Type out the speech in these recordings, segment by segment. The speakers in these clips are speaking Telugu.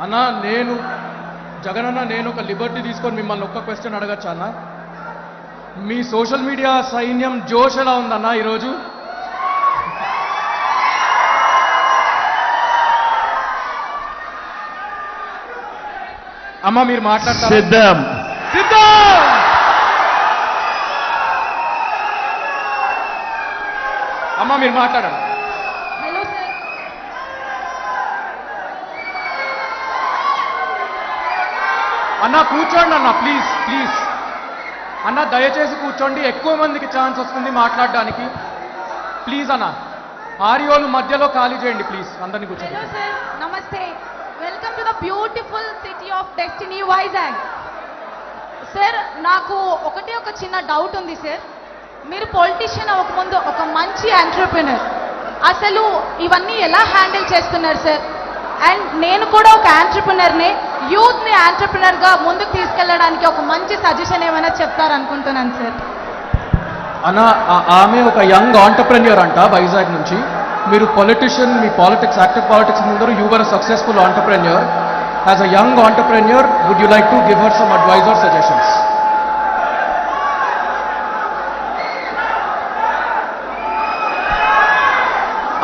అన్న నేను జగన్ అన్న నేను ఒక లిబర్టీ తీసుకొని మిమ్మల్ని ఒక్క క్వశ్చన్ అడగచ్చా అన్న? మీ సోషల్ మీడియా సైన్యం జోష్ ఎలా ఉందన్న ఈరోజు? అమ్మ మీరు మాట్లాడతారు? సిద్ధం. సిద్ధం! అమ్మ మీరు మాట్లాడండి హలో సార్ అన్న కూర్చోండి అన్న ప్లీజ్ ప్లీజ్ అన్న దయచేసి కూర్చోండి. ఎక్కువ మందికి ఛాన్స్ వస్తుంది మాట్లాడడానికి. ప్లీజ్ అన్న ఆరియోలు మధ్యలో ఖాళీ చేయండి ప్లీజ్ అందరినీ కూర్చోండి. నమస్తే. Welcome to the beautiful city of destiny Vizag sir నాకు ఒకటే ఒక చిన్న డౌట్ ఉంది సార్ మీరు పొలిటీషియన్ అవ్వకముందు ఒక మంచి ఎంటర్ప్రినర్ అసలు ఇవన్నీ ఎలా హ్యాండిల్ చేస్తున్నారు సార్ అండ్ నేను కూడా ఒక ఎంటర్ప్రినర్ని యూత్ని ఎంటర్ప్రినర్గా ముందుకు తీసుకెళ్ళడానికి ఒక మంచి సజెషన్ ఏమైనా చెప్తారనుకుంటున్నాను సార్ అన్న ఆమె ఒక యంగ్ ఆంటర్ప్రెన్యూర్ అంట వైజాగ్ నుంచి. మీరు పొలిటిషియన్ మీ politics active politics ముందరు you're successful entrepreneur as a young entrepreneur would you like to give her some advisor suggestions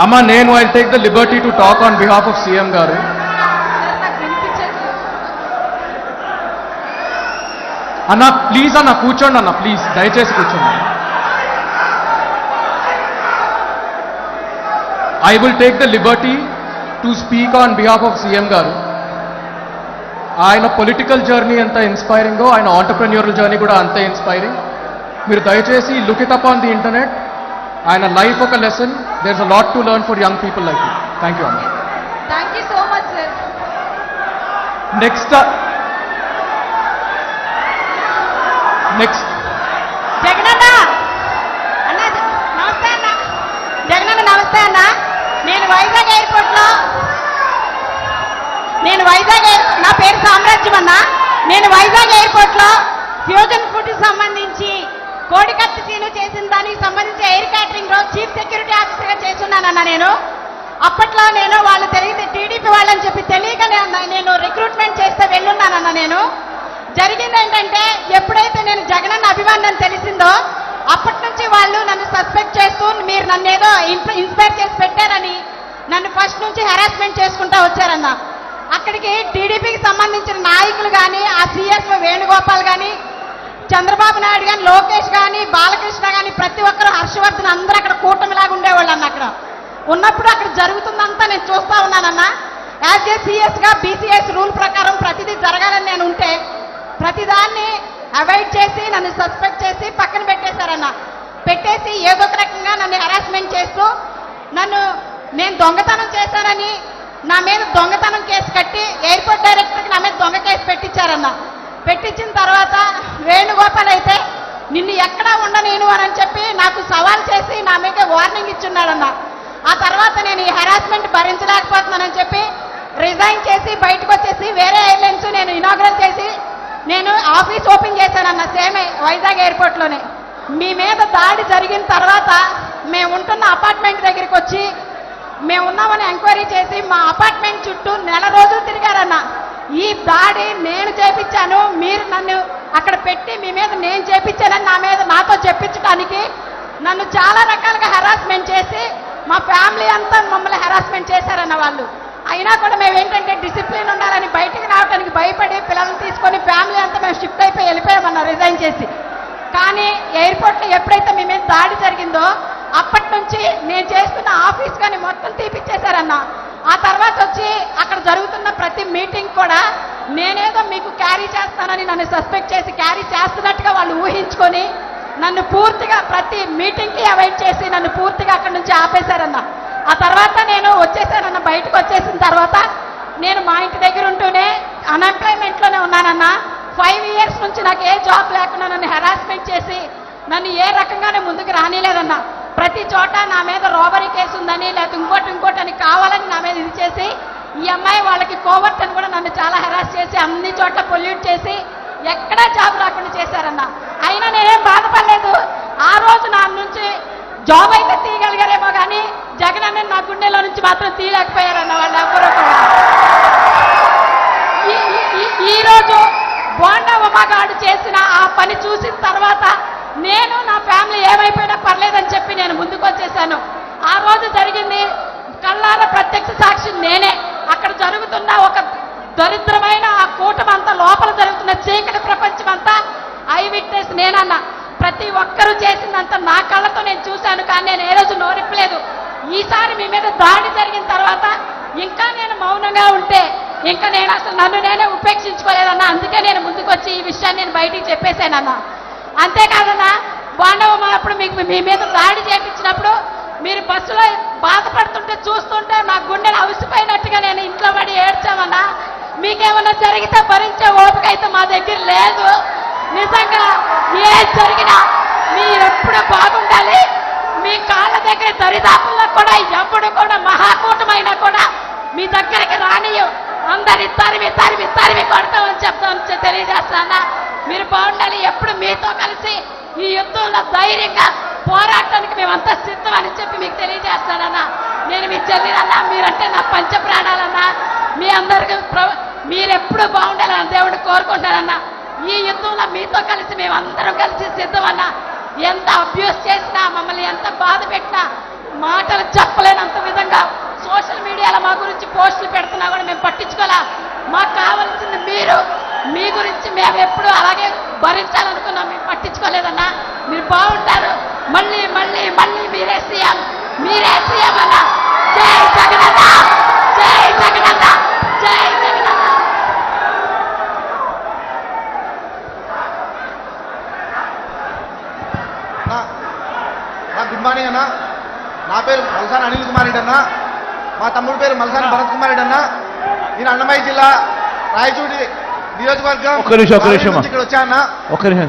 అమ్మ నేను I take the liberty to talk on behalf of CM garu. అన్న ప్లీజ్ అన్న కూర్చోండి అన్న ప్లీజ్ దయచేసి కూర్చోండి. I will take the liberty to speak on behalf of CM garu. ఆయన పొలిటికల్ జర్నీ ఎంత ఇన్స్పైరింగో ఆయన ఆంటర్ప్రెన్యూరల్ జర్నీ కూడా అంతే ఇన్స్పైరింగ్ మీరు దయచేసి look it up on the internet ఆయన లైఫ్ ఒక lesson is a lot to learn for young people like you thank you అన్న thank you so much sir next next Jagananna. అన్న నమస్తే అన్న. జగనన్న నమస్తే అన్న. నేను వైజాగ్ ఎయిర్పోర్ట్లో నేను వైజాగ్ ఎయిర్ నా పేరు సామ్రాజ్యం అన్న. నేను వైజాగ్ ఎయిర్పోర్ట్లో ఫ్యూజన్ ఫుడ్ సంబంధించి కోడికత్తి సీను చేసిన దానికి సంబంధించి ఎయిర్ క్యాటరింగ్లో చీఫ్ సెక్యూరిటీ ఆఫీసర్గా చేస్తున్నానన్న నేను. అప్పట్లో నేను వాళ్ళు తెలియదు టీడీపీ వాళ్ళని చెప్పి తెలియకనే నేను రిక్రూట్మెంట్ చేస్తే వెళ్ళున్నానన్న నేను. జరిగింది ఏంటంటే ఎప్పుడైతే నేను జగనన్న అభిమానం తెలిసిందో అప్పటి నుంచి వాళ్ళు నన్ను సస్పెక్ట్ చేస్తూ మీరు నన్ను ఏదో ఇన్స్పైర్ చేసి పెట్టారని నన్ను ఫస్ట్ నుంచి హెరాస్మెంట్ చేసుకుంటా వచ్చారన్న. అక్కడికి టీడీపీకి సంబంధించిన నాయకులు కానీ ఆ సీఎస్ వేణుగోపాల్ కానీ చంద్రబాబు నాయుడు కానీ లోకేష్ కానీ బాలకృష్ణ కానీ ప్రతి ఒక్కరు హర్షవర్ధన్ అందరూ అక్కడ కూటమిలాగా ఉండేవాళ్ళు అన్న అక్కడ. ఉన్నప్పుడు అక్కడ జరుగుతుందంతా నేను చూస్తా ఉన్నానన్న. యాజ్ ఏ సిఎస్గా బీసీఎస్ రూల్ ప్రకారం ప్రతిదీ జరగాలని నేను ఉంటే ప్రతిదాన్ని అవాయిడ్ చేసి నన్ను సస్పెక్ట్ చేసి పక్కన పెట్టేశారన్న. పెట్టేసి ఏదో ఒక రకంగా నన్ను హెరాస్మెంట్ చేస్తూ నన్ను నేను దొంగతనం చేశానని నా మీద దొంగతనం కేసు కట్టి ఎయిర్పోర్ట్ డైరెక్టర్కి నా మీద దొంగ కేసు పెట్టించారన్న. పెట్టించిన తర్వాత వేణుగోపాల్ అయితే నిన్ను ఎక్కడా ఉండనేను అని చెప్పి నాకు సవాల్ చేసి నా మీద వార్నింగ్ ఇచ్చున్నాడన్న. ఆ తర్వాత నేను ఈ హెరాస్మెంట్ భరించలేకపోతున్నానని చెప్పి రిజైన్ చేసి బయటకు వచ్చేసి వేరే ఎయిర్లైన్స్ నేను ఇనాగ్రల్ చేసి నేను ఆఫీస్ ఓపెన్ చేశానన్న సేమే వైజాగ్ ఎయిర్పోర్ట్లోనే మీ మీద దాడి జరిగిన తర్వాత మేము ఉంటున్న అపార్ట్మెంట్ దగ్గరికి వచ్చి మేము ఉన్నామని ఎంక్వైరీ చేసి మా అపార్ట్మెంట్ చుట్టూ నెల రోజులు తిరిగారన్న. ఈ దాడి నేను చేపించాను మీరు నన్ను అక్కడ పెట్టి మీ మీద నేను చేపించానని నా మీద నాతో చెప్పించడానికి నన్ను చాలా రకాలుగా హెరాస్మెంట్ చేసి మా ఫ్యామిలీ అంతా మమ్మల్ని హెరాస్మెంట్ చేశారన్న వాళ్ళు. అయినా కూడా మేము ఏంటంటే డిసిప్లిన్ ఉండాలని బయటికి రావడానికి భయపడి పిల్లల్ని తీసుకొని ఫ్యామిలీ అంతా మేము షిఫ్ట్ అయిపోయి వెళ్ళిపోయామన్నా రిజైన్ చేసి. కానీ ఎయిర్పోర్ట్లో ఎప్పుడైతే మీ మీద దాడి జరిగిందో అప్పటి నుంచి నేను చేస్తున్న ఆఫీస్ కానీ మొత్తం తీపిచ్చేశారన్న. ఆ తర్వాత వచ్చి ప్రతి మీటింగ్ కూడా నేనేదో మీకు క్యారీ చేస్తానని నన్ను సస్పెక్ట్ చేసి క్యారీ చేస్తున్నట్టుగా వాళ్ళు ఊహించుకొని నన్ను పూర్తిగా ప్రతి మీటింగ్కి అవాయిడ్ చేసి నన్ను పూర్తిగా అక్కడి నుంచి ఆపేశారన్న. ఆ తర్వాత నేను వచ్చేసానన్న బయటకు వచ్చేసిన తర్వాత నేను మా ఇంటి దగ్గర ఉంటూనే అన్ఎంప్లాయ్మెంట్లోనే ఉన్నానన్న. ఫైవ్ ఇయర్స్ నుంచి నాకు ఏ జాబ్ లేకుండా నన్ను హెరాస్మెంట్ చేసి నన్ను ఏ రకంగానే ముందుకు రానిలేదన్న. ప్రతి చోట నా మీద రోబరీ కేసు ఉందని లేకపోతే ఇంకోటి ఇంకోటి అని కావాలని నా మీద ఇది చేసి ఈ అమ్మాయి వాళ్ళకి కోవర్ట్ అని కూడా నన్ను చాలా హెరాస్ చేసి అన్ని చోట్ల పొల్యూట్ చేసి ఎక్కడా జాబ్ రాకుండా చేశారన్న. అయినా నేనేం బాధపడలేదు. ఆ రోజు నా నుంచి జాబ్ అయితే తీయగలిగారేమో కానీ జగన్ అన్న నా గుండెలో నుంచి మాత్రం తీయలేకపోయారన్న వాళ్ళు అపూర్వకంగా ఈరోజు బోండా ఉమాగాడు చేసిన ఆ పని చూసిన తర్వాత నా కళ్ళతో నేను చూశాను కానీ నేను ఏ రోజు నోరిప్పలేదు. ఈసారి మీ మీద దాడి జరిగిన తర్వాత ఇంకా నేను మౌనంగా ఉంటే ఇంకా నేను అసలు నన్ను నేనే ఉపేక్షించుకోలేదన్నా అందుకే నేను ముందుకొచ్చి ఈ విషయాన్ని నేను బయటికి చెప్పేశానన్న. అంతేకాదన్నా బాండవ అప్పుడు మీకు మీ మీద దాడి చేపించినప్పుడు మీరు బస్సులో బాధపడుతుంటే చూస్తుంటే నా గుండెలు అవిసిపోయినట్టుగా నేను ఇంట్లో పడి ఏడ్చామన్నా. మీకేమన్నా జరిగితే భరించే ఓపిక అయితే మా దగ్గర లేదు. నిజంగా ఏం జరిగినా మీరెప్పుడు బాగుండాలి? మీ కాళ్ళ దగ్గర దరిదాపుల్లో కూడా ఎప్పుడు కూడా మహాకూటమైనా కూడా మీ దగ్గరికి రానియు అందరి తరిమి తరిమి తరిమి కొడతామని చెప్తామని తెలియజేస్తానా? మీరు బాగుండాలి. ఎప్పుడు మీతో కలిసి ఈ యుద్ధంలో ధైర్యంగా పోరాటానికి మేమంతా అని చెప్పి మీకు తెలియజేస్తానన్నా. నేను మీ చెల్లినన్నా మీరంటే నా పంచ ప్రాణాలన్నా మీ అందరికీ ప్ర- మీరెప్పుడు బాగుండాలని దేవుడు కోరుకుంటానన్నా ఈ యుద్ధంలో మీతో కలిసి మేమందరం కలిసి సిద్ధమన్నా. ఎంత అబ్యూస్ చేసినా మమ్మల్ని ఎంత బాధ పెట్టినా మాటలు చెప్పలేనంత విధంగా సోషల్ మీడియాలో మా గురించి పోస్టులు పెడుతున్నా కూడా మేము పట్టించుకోలే. మాకు కావాల్సింది మీరు మీ గురించి మేము ఎప్పుడు అలాగే భరించాలనుకున్నాం మేము పట్టించుకోలేదన్నా. మీరు బాగుంటారు. మళ్ళీ మళ్ళీ మళ్ళీ మీ సీఎం మీరే సీఎం అన్న జై జగనన్న జై జగనన్న జై జగనన్న అన్నా నా గుడ్ మార్నింగ్ అన్న. నా పేరు మల్సాన్ అనిల్ కుమార్ రెడ్డి అన్న. మా తమ్ముడి పేరు మల్సాన్ భరత్ కుమార్ రెడ్డి అన్న. నేను అన్నమయ్య జిల్లా రాయచూడి నియోజకవర్గం ఇక్కడ వచ్చా అన్న.